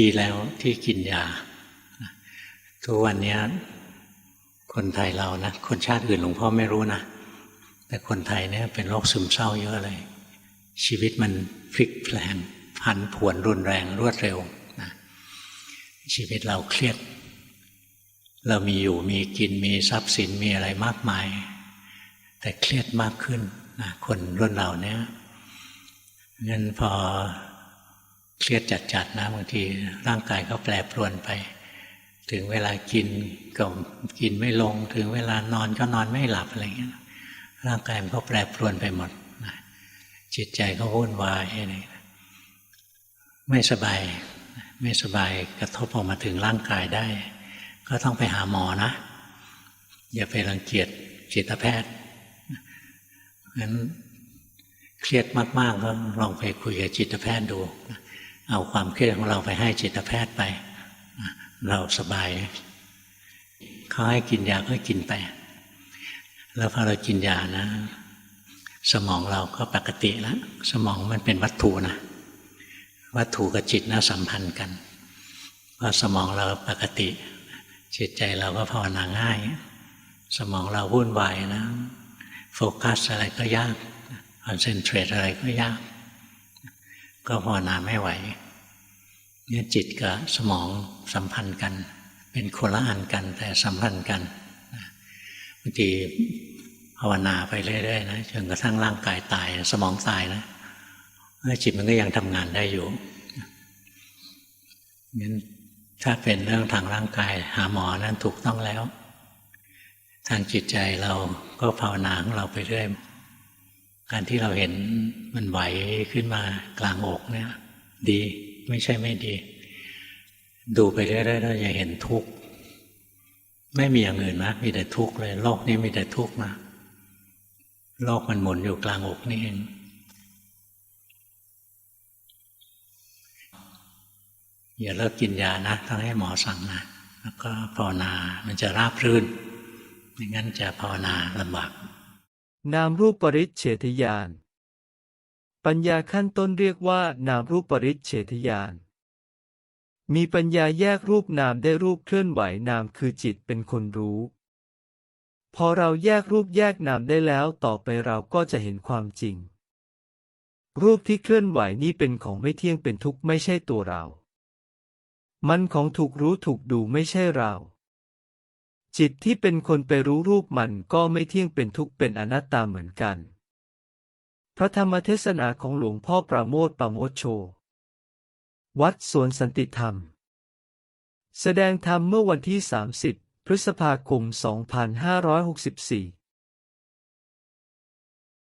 ดีแล้วที่กินยา ทุกวันนี้คนไทยเรานะ คนชาติอื่นหลวงพ่อไม่รู้นะ แต่คนไทยเนี่ยเป็นโรคซึมเศร้าเยอะเลย ชีวิตมันพลิกแปลงพันผวนรุนแรงรวดเร็วนะชีวิตเราเครียด เรามีอยู่มีกินมีทรัพย์สินมีอะไรมากมาย แต่เครียดมากขึ้นนะคนรุ่นเราเนี้ยงั้นพอ เครียดจัดๆนะบางทีร่างกายก็แปรปรวนไป ถึงเวลากินก็กินไม่ลง ถึงเวลานอนก็นอนไม่หลับอะไรเงี้ยร่างกายมันก็แปรปรวนไปหมดจิตใจก็วุ่นวายอะไรไม่สบาย ไม่สบายกระทบออกมาถึงร่างกายได้ ก็ต้องไปหาหมอนะ อย่าไปรังเกียจจิตแพทย์งั้นเครียดมาก ๆ ก็ลองไปคุยกับจิตแพทย์ดู เอาความเครียดของเราไปให้จิตแพทย์ไป เราสบายเขาให้กินยาก็กินไป แล้วพอเรากินยานะ สมองเราก็ปกติแล้ว สมองมันเป็นวัตถุนะวัตถุกับจิตนะสัมพันธ์กันพอสมองเราปกติ จิตใจเราก็ภาวนาง่าย สมองเราวุ่นวายนะ โฟกัสอะไรก็ยากคอนเซนเทรตอะไรก็ยาก ก็ภาวนาไม่ไหวเนี่ยจิตกับสมองสัมพันธ์กัน เป็นคนละอันกันแต่สัมพันธ์กันบางทีภาวนาไปเรื่อยๆนะจนกระทั่งร่างกายตายสมองตายนะจิตมันก็ยังทำงานได้อยู่งั้นถ้าเป็นเรื่องทางร่างกายหาหมอนั้นถูกต้องแล้ว ทางจิตใจเราก็ภาวนาของเราไปเรื่อย การที่เราเห็นมันไหวขึ้นมากลางอกเนี่ย ดีไม่ใช่ไม่ดี ดูไปเรื่อยๆเราจะเห็นทุกข์ไม่มีอย่างอื่นนะมีแต่ทุกข์เลย โลกนี้มีแต่ทุกข์นะโลกมันหมุนอยู่กลางอกนี่เองอย่าเลิกกินยานะต้องให้หมอสั่งนะแล้วก็ภาวนา มันจะราบรื่นไม่งั้นจะภาวนาลำบาก นามรูปปริเฉทญาณ ปัญญาขั้นต้นเรียกว่า นามรูปปริเฉทญาณ มีปัญญาแยกรูปนามได้รูปเคลื่อนไหวนามคือจิตเป็นคนรู้ พอเราแยกรูปแยกนามได้แล้วต่อไปเราก็จะเห็นความจริง รูปที่เคลื่อนไหวนี้เป็นของไม่เที่ยงเป็นทุกข์ไม่ใช่ตัวเรา มันของถูกรู้ถูกดูไม่ใช่เรา จิตที่เป็นคนไปรู้รูปมันก็ไม่เที่ยงเป็นทุกข์เป็นอนัตตาเหมือนกัน พระธรรมเทศนาของหลวงพ่อประโมทประโมทโช วัดสวนสันติธรรม แสดงธรรมเมื่อวันที่ 30 พฤษภาคม 2564